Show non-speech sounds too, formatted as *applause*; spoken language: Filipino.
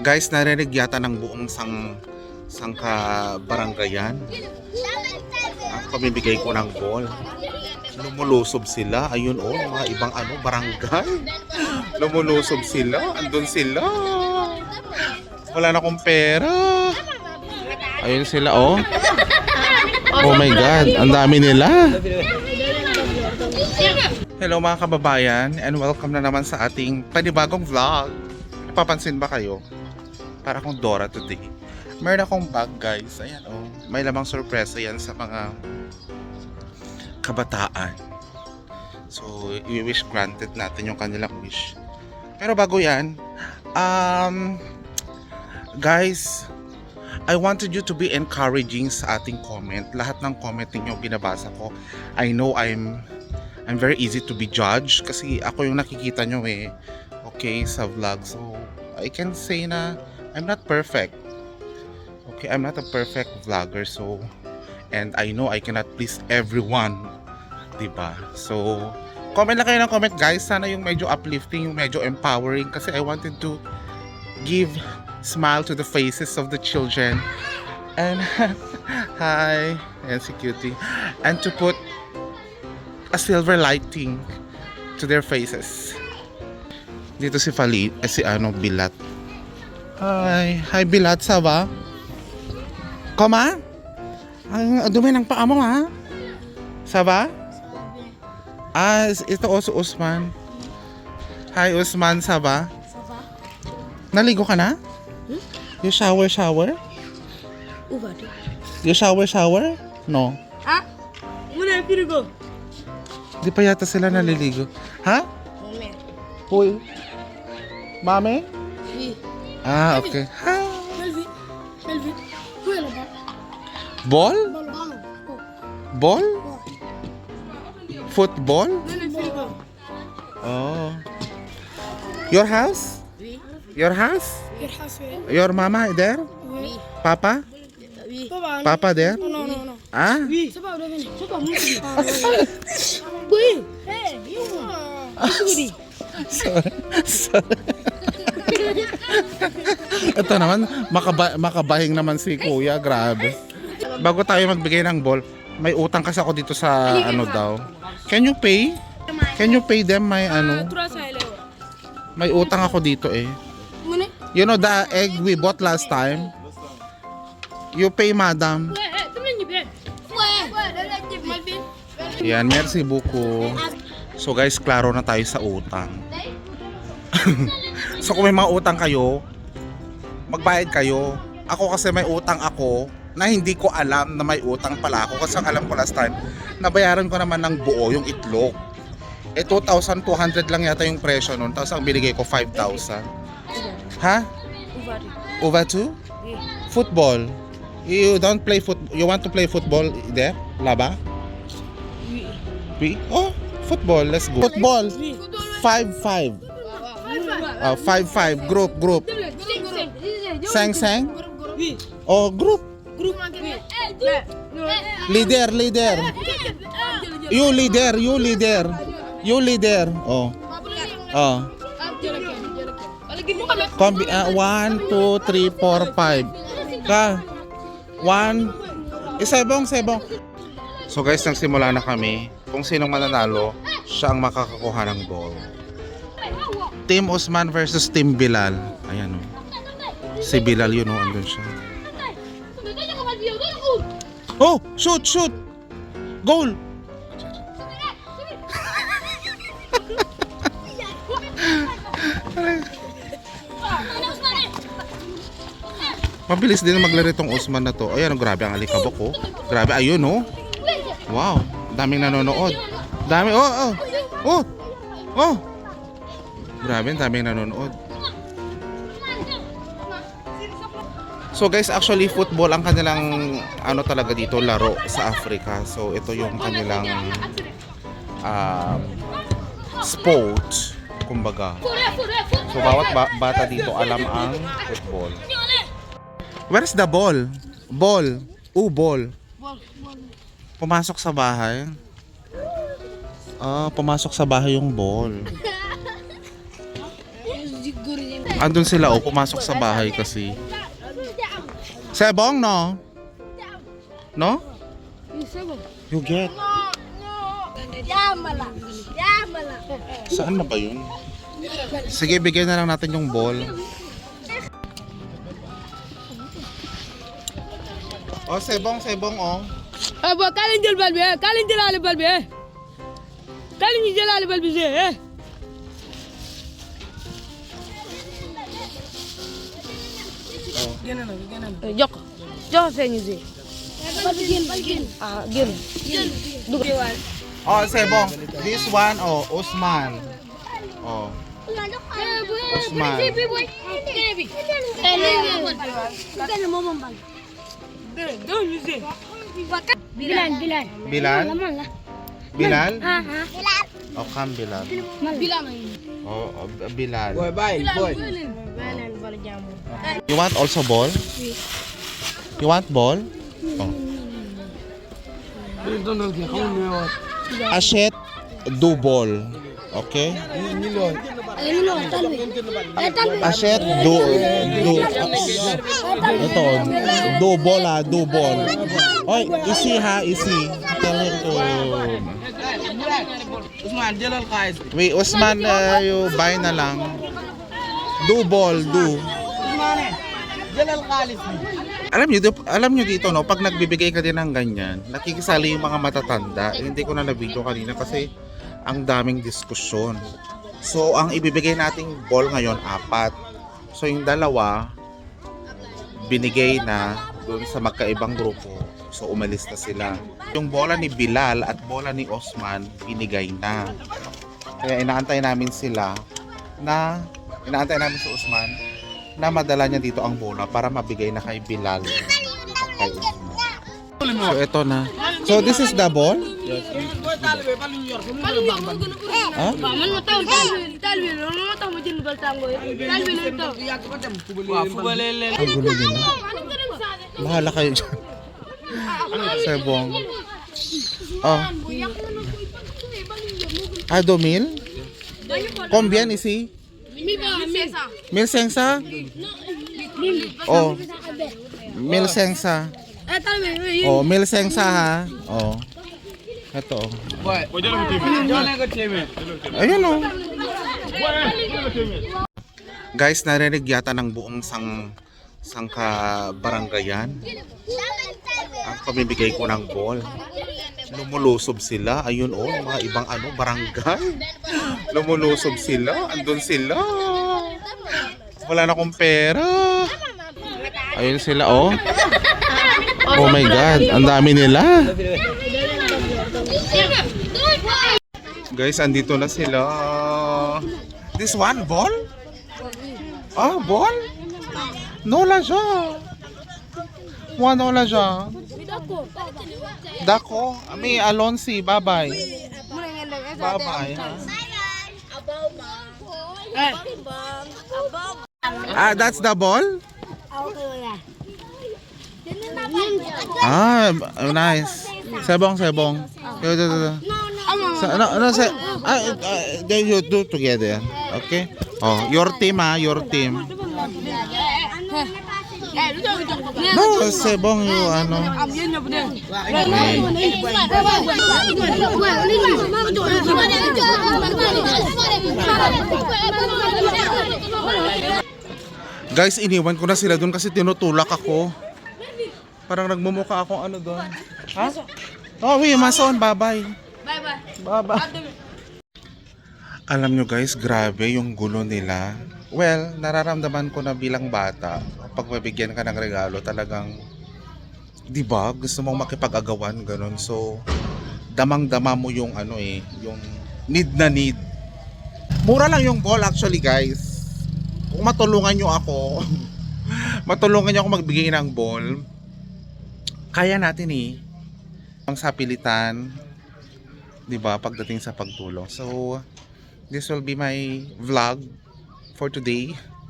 Guys, narinig yata ng buong sang sangka baranggayan. Ang pamimigay ko ng ball. Lumulusob sila. Ayun oh, mga ibang ano, barangay. Lumulusob sila. Andun sila. Wala na akong pera. Ayun sila oh. Oh my God, ang dami nila. Hello mga kababayan and welcome na naman sa ating panibagong vlog. Napapansin ba kayo? Para akong Dora today. Meron akong bag guys. Ayan oh. May lamang sorpresa yan sa mga kabataan. So, i-wish granted natin yung kanilang wish. Pero bago yan, um, guys, I wanted you to be encouraging sa ating comment. Lahat ng comment ninyo binabasa ko. I know I'm I'm very easy to be judged kasi ako yung nakikita nyo eh. Okay, sa vlog. So, I can say na I'm not perfect. Okay, I'm not a perfect vlogger. So, and I know I cannot please everyone. ba? So, comment lang kayo ng comment guys. Sana yung medyo uplifting, yung medyo empowering kasi I wanted to give smile to the faces of the children. And *laughs* hi, and si cutie. And to put a silver lighting to their faces. Dito si Fali, eh, si ano, Bilat. Hi, hi Bilat, saba? Koma? Ang dumi ng paa mo ha? Saba? Ah, ito also Usman. Hi Usman, saba? Naligo ka na? You shower, shower? You shower, shower? No. Ah, muna pirugo. Di pa yata sila naliligo. Ha? Hoy. Mami? Ah, okay. Ha? Melvi, Melvi, kuya ba? Ball? Balo, balo. Ball? Football? Oh. Your house? Your house? Eh? Your mama there? Oui. Papa? Papa, Papa there? no, no, no, no. Ah? Vrai, c'est pas moi. Oui. Hey, you. Ikudi. Sorry. Sorry. Ito naman, makaba makabahing naman si kuya. Grabe. Bago tayo magbigay ng ball, may utang kasi ako dito sa ano daw. Can you pay? Can you pay them my ano? Elewa. May utang ako dito eh. You know the egg we bought last time? You pay madam. Yan, merci beaucoup. So guys, klaro na tayo sa utang. *laughs* so kung may mga utang kayo, magbayad kayo. Ako kasi may utang ako na hindi ko alam na may utang pala ako. Kasi ang alam ko last time, nabayaran ko naman ng buo yung itlog. Eh 2,200 lang yata yung presyo nun. Tapos ang binigay ko 5,000. Ha? Ouvert. Over to? Football. You don't play foot. You want to play football there? Laba? Oui. We? Oh, football. Let's go. Football. Oui. 5-5. Uh, 5-5. Group, group. Sang sang? Oui. Oh, group. Groupe. Oui. Leader, leader. You leader, you leader. You leader. Oh. Oh. Kombi ah, 1 2 3 4 5. Ka. 1 Isebong, sebong. So guys, nagsimula na kami. Kung sinong mananalo, siya ang makakakuha ng ball. Team Usman versus Team Bilal. Ayan o. Si Bilal yun o, andun siya. Oh! Shoot! Shoot! Goal! Mabilis din maglaro itong Usman na to. Ayan, grabe ang alikabok ko. Grabe, ayun oh. Wow, daming nanonood. Dami, oh, oh, oh, oh. Grabe, daming nanonood. So guys, actually football ang kanilang ano talaga dito laro sa Africa. So ito yung kanilang um, sport, kumbaga. So bawat ba- bata dito alam ang football. Where's the ball? Ball. Oh, ball. Pumasok sa bahay. Ah, pumasok sa bahay yung ball. *laughs* Andun sila oh, pumasok sa bahay kasi. Sebong, no? No? You get. Yamala. Yamala. Saan na ba yun? Sige, bigyan na lang natin yung ball. O, sebong, sebong, o. Abo, kalin dyan balbi, eh. Kalin dyan alin balbi, eh. Kalin dyan alin balbi, eh. Gana na, gana na. Yok. Jo sa inyo si. Gin, gin. Ah, gin. Gin. Dukiwan. Oh, sebong. This one, oh, Usman. Oh. Usman. Baby, baby. Baby. Baby. Baby. Baby. Baby. Baby. Baby. Baby. Baby. Baby. Bilal, Bilal. Bilal? Bilal? Ha, ha. Oh, come, Bilal. Bilang. Oh, oh, Bilal. bye, boy. Bal jamu. You want also ball? You want ball? Oh. Ashet, do ball. Okay? Eh, talwi. Ashet, do, do. Ito, do ball ah, do ball. Oy, easy ha, easy. Tell him to... Usman, Jalal Qais. Wait, Usman, uh, you buy na lang. Do ball, do. Usman eh. Jalal Khalis. Alam niyo, alam niyo dito no, pag nagbibigay ka din ng ganyan, nakikisali yung mga matatanda. Hindi ko na na-video kanina kasi ang daming diskusyon. So, ang ibibigay nating ball ngayon, apat. So, yung dalawa, binigay na doon sa magkaibang grupo. So, umalis na sila. Yung bola ni Bilal at bola ni Osman, binigay na. Kaya inaantay namin sila na, inaantay namin si Osman na madala niya dito ang bola para mabigay na kay Bilal. at Kay Usman. So ito na. So this is the ball? Ang gulo nila. Bahala kayo dyan. Sebong. Oh. Ah, domil? Combien ici? Mil sengsa? Oh. Mil sengsa. Oh, mil sengsa ha. Oh. Ito. Ayun oh. Guys, narinig yata ng buong sang sangka barangayan ang pamimigay ko ng ball. Lumulusob sila. Ayun oh, mga ibang ano, barangay. Lumulusob sila. Andun sila. Wala na akong pera. Ayun sila oh. Oh my God, ang dami nila. Guys, andito na sila. This one, ball? Ah, ball? Nola siya. One nola siya. Dako. Ami, Alonsi, bye-bye. Bye-bye. Ah, that's the ball? Ah, nice. Sebong, sebong. Yo, yo, yo, yo. Sa, ano, ano, sa, ah, ah, you do together. Okay? Oh, your team ah, your team. No, sebong you, ano. Guys, iniwan ko na sila doon kasi tinutulak ako. Parang nagmumukha akong ano doon. Ha? Oh, we, mason, bye-bye. Bye bye. Bye-bye. Alam nyo guys, grabe yung gulo nila. Well, nararamdaman ko na bilang bata, pag mabigyan ka ng regalo, talagang, di ba, gusto mong makipag-agawan, ganun. So, damang-dama mo yung ano eh, yung need na need. Mura lang yung ball actually guys. Kung matulungan nyo ako, *laughs* matulungan nyo ako magbigay ng ball, kaya natin eh. Ang sapilitan, 'di ba, pagdating sa pagtulong. So, this will be my vlog for today.